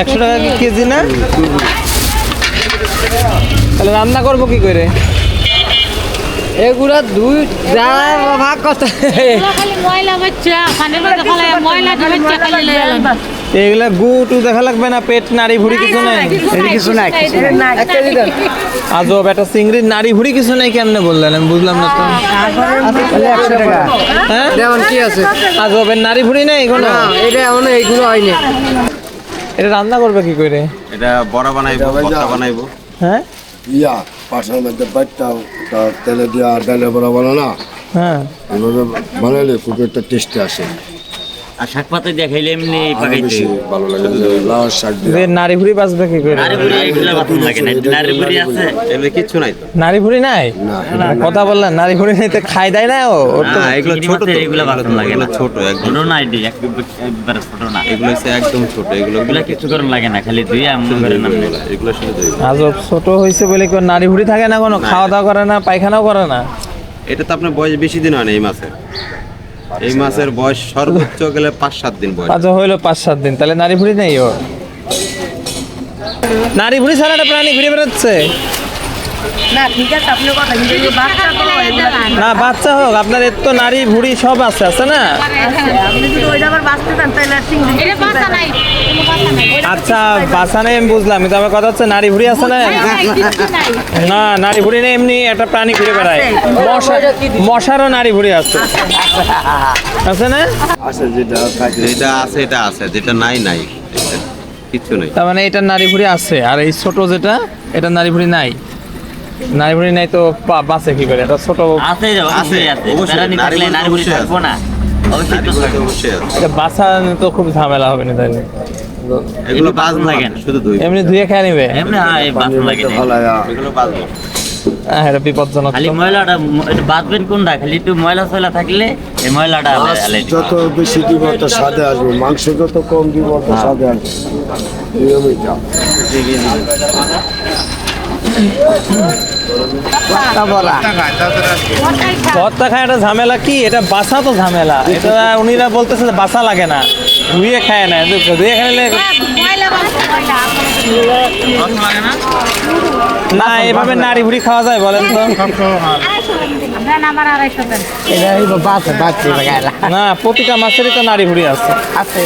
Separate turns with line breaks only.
একশো টাকা কেজি না? তাহলে রান্না করব কি করে? এগুলা দুই যা ভাগ করতে।
এগুলো।
এগুলা গু টু দেখা লাগবে না পেট নাড়ি ভুড়ি কিছু নেই?
কিছু নাই
আজব একটা চিংড়ির নাড়ি ভুড়ি কিছু নেই কেমনে বললেন? আমি বুঝলাম না তো।
টাকা।
হ্যাঁ?
কি আছে?
আজবের নাড়ি ভুড়ি নেই
না এটা এমন এইগুলো হয়নি।
এটা রান্না করবে কি করে?
এটা বড়া বানাইবো ভর্তা বানাইবো।
হ্যাঁ?
ইয়া পাশের মধ্যে তা তেলে দিয়া ডালে বড়া বানানা। না
হ্যাঁ।
এভাবে বানাইলে খুব একটা টেস্টি আসে
আর শাক পাতা দিয়ে খাইলে এমনি পাকাইতে
ভালো লাগে লাল শাক
যে নারী ভুড়ি বাঁচবে কি করে?
নারী এগুলো লাগে না। নারী আছে।
কিচ্ছু নাই তো?
নারী ভুড়ি নাই?
না
কথা বললেন নারী ভুড়ি নাই তো খাই দেয় না ও তো
না এগুলো ছোট তো।
এগুলো বাথরুম লাগে না।
ছোট একদম।
ছোট না এটি একবার ছোট না।
এগুলো হচ্ছে একদম ছোট এগুলো
এগুলো কিছু করে লাগে না খালি দুই এমন করে নেই।
এগুলো শুধু দই
আজব ছোট হয়েছে বলে কেউ নারী ভুড়ি থাকে না কোনো খাওয়া দাওয়া করে না পায়খানাও করে না।
এটা তো আপনার বয়স বেশি দিন হয় না এই মাছের এই মাছের বয়স সর্বোচ্চ গেলে পাঁচ সাত দিন বয়স।
আচ্ছা হইল পাঁচ সাত দিন। তাহলে নারী ভুড়ি নেই ওর? নারী ভুড়ি ছাড়া একটা প্রাণী ঘুরে বেড়াচ্ছে।
না ঠিক আছে আপনি কথা কিন্তু বাচ্চা তো
না বাচ্চা হোক আপনার এর তো নারী ভুড়ি সব আছে আছে না?
বাসা বাসা
আচ্ছা বাসা নেই আমি বুঝলাম কিন্তু আমার কথা হচ্ছে নারী ভুড়ি আছে না?
নাই,
না নারী ভুড়ি নেই এমনি একটা প্রাণী ঘুরে বেড়ায়। মশা মশারও নারী ভুড়ি আছে। আছে না?
আছে যেটা
যেটা আছে এটা আছে যেটা নাই নাই। নাই।
তার মানে এটা নারী ভুড়ি আছে আর এই ছোট যেটা এটা নারী ভুড়ি নাই। নারী ভুড়ি নাই তো বা- বাঁচে কি করে? এটা ছোট
আছে আছে
নারী অবশ্যই
থাকব না। তো
তো
এটা বাঁচা তো খুব ঝামেলা হবে না তাইলে
এগুলো বাজবো
লাগে
না। শুধু দই
এমনি ধুয়ে খেয়ে নিবে?
এমনি হ্যাঁ এই বাথরুম লাগে না।
ভালো
এগুলো বাজবো
হ্যাঁ এটা বিপজ্জনক।
খালি ময়লাটা এটা বাঁধবেন কোনটা? খালি একটু ময়লা সয়লা থাকলে এই ময়লাটা।
যত বেশি দিব তত স্বাদে আসবে। মাংস যত কম দিব তত স্বাদে আসবে। নিয়মিত।
ভর্তা খায় এটা ঝামেলা কি? এটা বাসা তো ঝামেলা। এটা উনিরা বলতেছে যে বাসা লাগে না। ধুয়ে খায় না। ধুয়ে খাইলে
ময়লা।
না। এভাবে নারী ভুড়ি খাওয়া যায় বলেন তো। না প্রতিটা মাছেরই তো নাড়ি ভুড়ি আছে।
আছে।